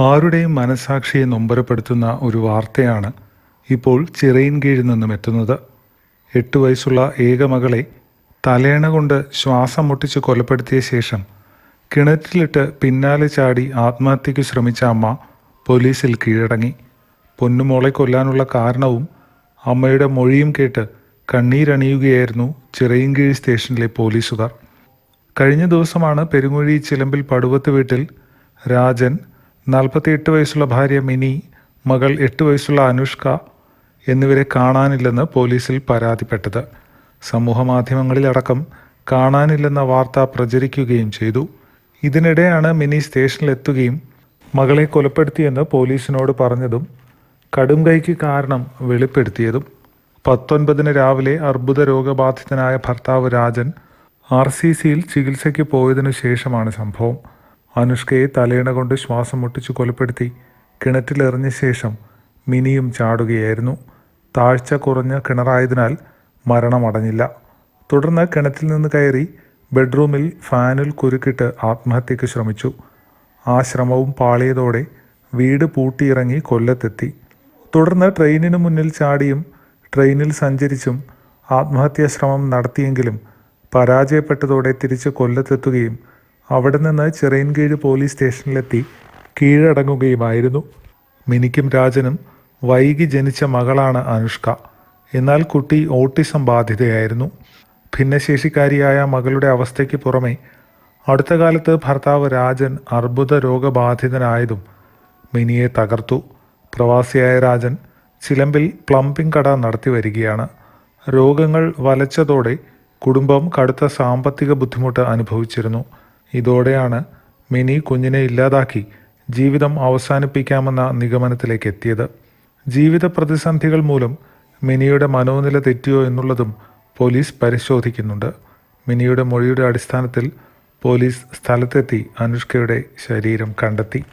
ആരുടെയും മനസാക്ഷിയെ നൊമ്പരപ്പെടുത്തുന്ന ഒരു വാർത്തയാണ് ഇപ്പോൾ ചിറയിൻ കീഴിൽ നിന്നും എത്തുന്നത്. എട്ട് വയസ്സുള്ള ഏകമകളെ തലേണ കൊണ്ട് ശ്വാസം മുട്ടിച്ച് കൊലപ്പെടുത്തിയ ശേഷം കിണറ്റിലിട്ട് പിന്നാലെ ചാടി ആത്മഹത്യയ്ക്ക് ശ്രമിച്ച അമ്മ പോലീസിൽ കീഴടങ്ങി. പൊന്നുമോളെ കൊല്ലാനുള്ള കാരണവും അമ്മയുടെ മൊഴിയും കേട്ട് കണ്ണീരണിയുകയായിരുന്നു ചിറയിൻകീഴ് സ്റ്റേഷനിലെ പോലീസുകാർ. കഴിഞ്ഞ ദിവസമാണ് പെരുങ്ങുഴി ചിലമ്പിൽ പടുവത്ത് വീട്ടിൽ രാജൻ നാൽപ്പത്തിയെട്ട് വയസ്സുള്ള ഭാര്യ മിനി മകൾ എട്ട് വയസ്സുള്ള അനുഷ്ക എന്നിവരെ കാണാനില്ലെന്ന് പോലീസിൽ പരാതിപ്പെട്ടത്. സമൂഹമാധ്യമങ്ങളിലടക്കം കാണാനില്ലെന്ന വാർത്ത പ്രചരിക്കുകയും ചെയ്തു. ഇതിനിടെയാണ് മിനി സ്റ്റേഷനിലെത്തുകയും മകളെ കൊലപ്പെടുത്തിയെന്ന് പോലീസിനോട് പറഞ്ഞതും കടും കൈക്ക് കാരണം വെളിപ്പെടുത്തിയതും. പത്തൊൻപതിന് രാവിലെ അർബുദ രോഗബാധിതനായ ഭർത്താവ് രാജൻ ആർ സി സിയിൽ ചികിത്സയ്ക്ക് പോയതിനു ശേഷമാണ് സംഭവം. അനുഷ്കയെ തലയിണ കൊണ്ട് ശ്വാസം മുട്ടിച്ച് കൊലപ്പെടുത്തി. കിണറ്റിലെറിഞ്ഞ ശേഷം മിനിയും ചാടുകയായിരുന്നു. താഴ്ച കുറഞ്ഞ കിണറായതിനാൽ മരണമടഞ്ഞില്ല. തുടർന്ന് കിണറ്റിൽ നിന്ന് കയറി ബെഡ്റൂമിൽ ഫാനിൽ കുരുക്കിട്ട് ആത്മഹത്യയ്ക്ക് ശ്രമിച്ചു. ആ ശ്രമവും പാളിയതോടെ വീട് പൂട്ടിയിറങ്ങി കൊല്ലത്തെത്തി. തുടർന്ന് ട്രെയിനിന് മുന്നിൽ ചാടിയും ട്രെയിനിൽ സഞ്ചരിച്ചും ആത്മഹത്യാ ശ്രമം നടത്തിയെങ്കിലും പരാജയപ്പെട്ടതോടെ തിരിച്ച് കൊല്ലത്തെത്തുകയും അവിടെ നിന്ന് ചിറയൻകീഴ് പോലീസ് സ്റ്റേഷനിലെത്തി കീഴടങ്ങുകയുമായിരുന്നു. മിനിക്കും രാജനും വൈകി ജനിച്ച മകളാണ് അനുഷ്ക. എന്നാൽ കുട്ടി ഓട്ടിസം ബാധിതയായിരുന്നു. ഭിന്നശേഷിക്കാരിയായ മകളുടെ അവസ്ഥയ്ക്ക് പുറമെ അടുത്ത കാലത്ത് ഭർത്താവ് രാജൻ അർബുദ രോഗബാധിതനായതും മിനിയെ തകർത്തു. പ്രവാസിയായ രാജൻ ചിലമ്പിൽ പ്ലംബിംഗ് കട നടത്തി വരികയാണ്. രോഗങ്ങൾ വലച്ചതോടെ കുടുംബം കടുത്ത സാമ്പത്തിക ബുദ്ധിമുട്ട് അനുഭവിച്ചിരുന്നു. ഇതോടെയാണ് മിനി കുഞ്ഞിനെ ഇല്ലാതാക്കി ജീവിതം അവസാനിപ്പിക്കാമെന്ന നിഗമനത്തിലേക്ക് എത്തിയത് ജീവിത പ്രതിസന്ധികൾ മൂലം മിനിയുടെ മനോനില തെറ്റിയോ എന്നുള്ളതും പോലീസ് പരിശോധിക്കുന്നുണ്ട്. മിനിയുടെ മൊഴിയുടെ അടിസ്ഥാനത്തിൽ പോലീസ് സ്ഥലത്തെത്തി അനുഷ്കയുടെ ശരീരം കണ്ടെത്തി.